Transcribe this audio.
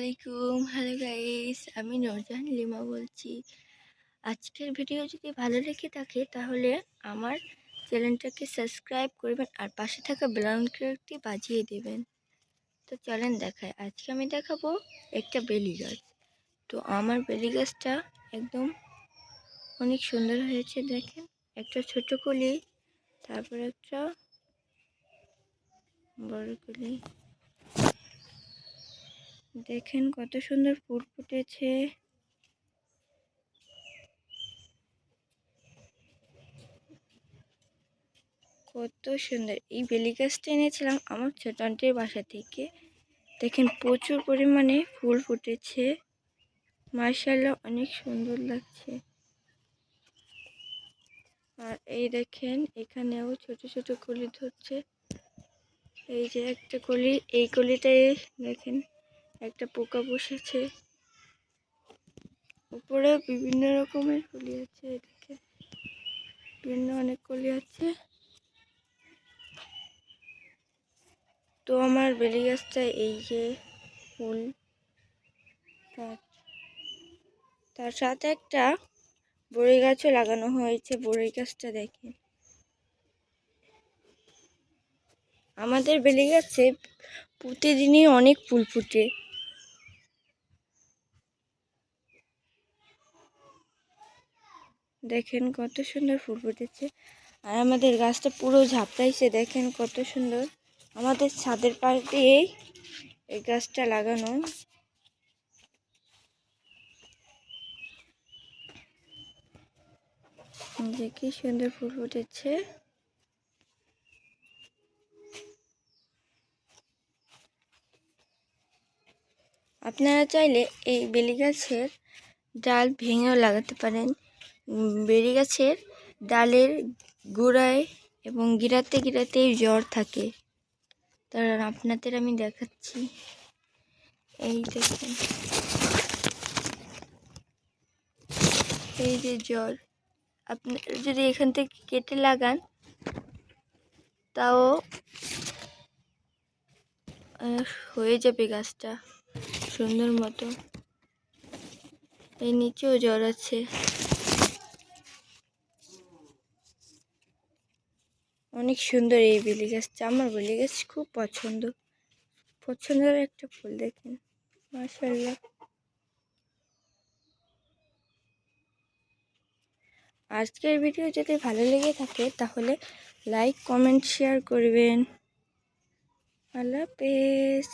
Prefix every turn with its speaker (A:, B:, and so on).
A: আলাইকুম। Hello guys আমি Nurjahan lima বলছি। আজকের ভিডিও যদি ভালো লেগে থাকে, তাহলে আমার চ্যানেলটাকে সাবস্ক্রাইব করবেন আর পাশে থাকা ব্রাউন কালারটি বাজিয়ে দেবেন। তো চলেন দেখায় আজকে আমি দেখাবো একটা বেলি গাছ। তো আমার বেলি গাছটা একদম অনেক সুন্দর হয়েছে, দেখেন। একটা ছোট কলি, তারপর একটা বড় কলি। দেখেন কত সুন্দর ফুল ফুটেছে। কত সুন্দর। এই বেলি গাছটা এনেছিলাম আমার ছোট আন্টির বাসা থেকে। দেখেন প্রচুর পরিমাণে ফুল ফুটেছে। মার্শাল্লাহ অনেক সুন্দর লাগছে। আর এই দেখেন, এখানেও ছোট ছোট কলি ধরছে। এই যে একটা কলি, এই কলিটাই দেখেন। একটা পোকা বসেছে। উপরে বিভিন্ন রকমের কলি আছে, এদিকে বিভিন্ন অনেক কলি আছে। তো আমার বেলি গাছটা এই যে ফুল তার সাথে একটা বড়ি গাছও লাগানো হয়েছে, বড়ি গাছটা দেখে। আমাদের বেলি গাছে, প্রতিদিনই অনেক ফুল ফুটে। দেখেন কত সুন্দর ফুল ফুটেছে। আর আমাদের গাছটা পুরো ঝাপটাইছে, দেখেন কত সুন্দর। আমাদের ছাদের পাশ দিয়েই এই গাছটা লাগানো। যে কি সুন্দর ফুল ফুটেছে। আপনারা চাইলে এই বেলি গাছের ডাল ভেঙেও লাগাতে পারেন। বেলি গাছের ডালের গোড়ায় এবং গিরাতে গিরাতেই জ্বর থাকে। তার আপনাদের আমি দেখাচ্ছি। এই দেখেন। এই যে জ্বর। আপনি যদি এখান থেকে কেটে লাগান, তাও হয়ে যাবে গাছটা সুন্দর মতো। এই নিচেও জ্বর আছে। অনেক সুন্দর এই বেলি গাছটা আমার বেলি গাছ খুব পছন্দ। পছন্দের একটা ফুল দেখেন। মাসাল্লাহ আজকের ভিডিও যদি ভালো লেগে থাকে তাহলে লাইক, কমেন্ট, শেয়ার করবেন। আল্লাহ হাফেজ।